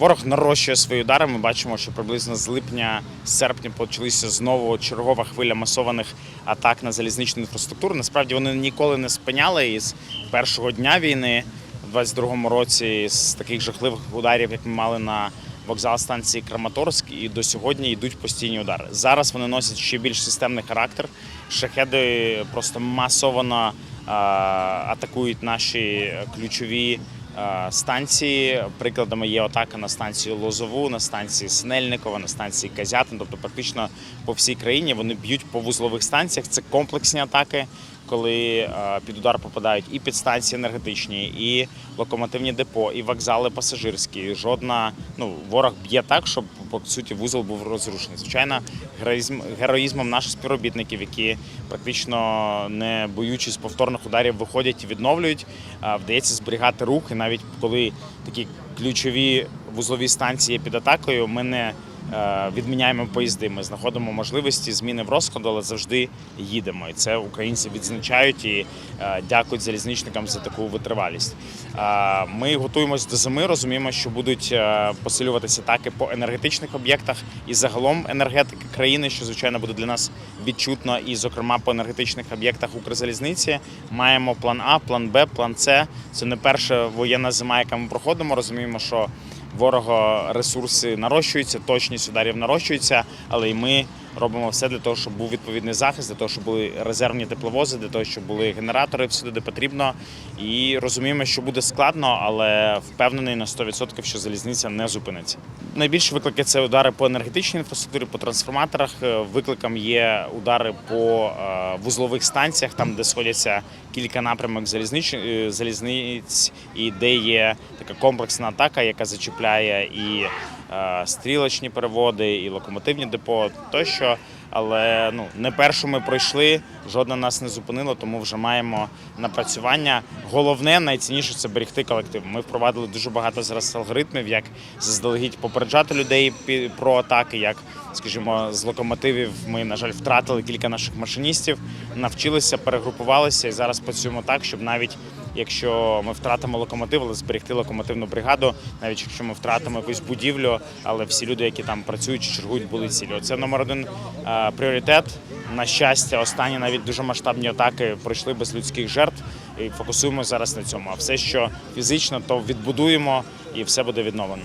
ворог нарощує свої удари. Ми бачимо, що приблизно з липня з серпня почалися знову чергова хвиля масованих атак на залізничну інфраструктуру. Насправді вони ніколи не спиняли і з першого дня війни, у 22-му році, з таких жахливих ударів, як ми мали на вокзал станції Краматорськ, і до сьогодні йдуть постійні удари. Зараз вони носять ще більш системний характер. Шахеди просто масово атакують наші ключові станції. Прикладами є атака на станцію Лозову, на станції Снельникова, на станції Казятин. Тобто, практично по всій країні вони б'ють по вузлових станціях. Це комплексні атаки, коли під удар попадають і підстанції енергетичні, і локомотивні депо, і вокзали пасажирські. Жодна ну ворог б'є так, щоб по суті вузол був розрушений. Звичайно, героїзм героїзмом наших співробітників, які практично не боючись повторних ударів, виходять і відновлюють. Вдається зберігати рух, і навіть коли такі ключові вузлові станції під атакою, ми не е, відміняємо поїзди. Ми знаходимо можливості зміни в розкладу, але завжди їдемо. І це українці відзначають і е, дякують залізничникам за таку витривалість. Е, Ми готуємось до зими, розуміємо, що будуть е, посилюватися атаки по енергетичних об'єктах і загалом енергетики країни, що звичайно буде для нас відчутно, і зокрема по енергетичних об'єктах Укрзалізниці. Маємо план А, план Б, план С. Це не перша воєнна зима, яка ми проходимо. Розуміємо, що ворога ресурси нарощуються, точність ударів нарощується, але й ми робимо все для того, щоб був відповідний захист, для того, щоб були резервні тепловози, для того, щоб були генератори всюди, де потрібно. І розуміємо, що буде складно, але впевнений на 100%, що залізниця не зупиниться. Найбільші виклики це удари по енергетичній інфраструктурі, по трансформаторах. Е, Викликом є удари по е, вузлових станціях, там де сходяться кілька напрямок залізнич, е, залізниць, і де є така комплексна атака, яка зачіпляє і стрілочні переводи, і локомотивні депо тощо що але ну не першу ми пройшли, жодна нас не зупинила, тому вже маємо напрацювання. Головне, найцінніше це берегти колектив. Ми впровадили дуже багато зараз алгоритмів, як заздалегідь попереджати людей про атаки, як, скажімо, з локомотивів ми, на жаль, втратили кілька наших машиністів, навчилися, перегрупувалися і зараз працюємо так, щоб навіть якщо ми втратимо локомотив, але зберегти локомотивну бригаду, навіть якщо ми втратимо якусь будівлю, але всі люди, які там працюють чергують, були цілі. Це номер один пріоритет. На щастя, останні навіть дуже масштабні атаки пройшли без людських жертв. І фокусуємо зараз на цьому. А все, що фізично, то відбудуємо і все буде відновлено.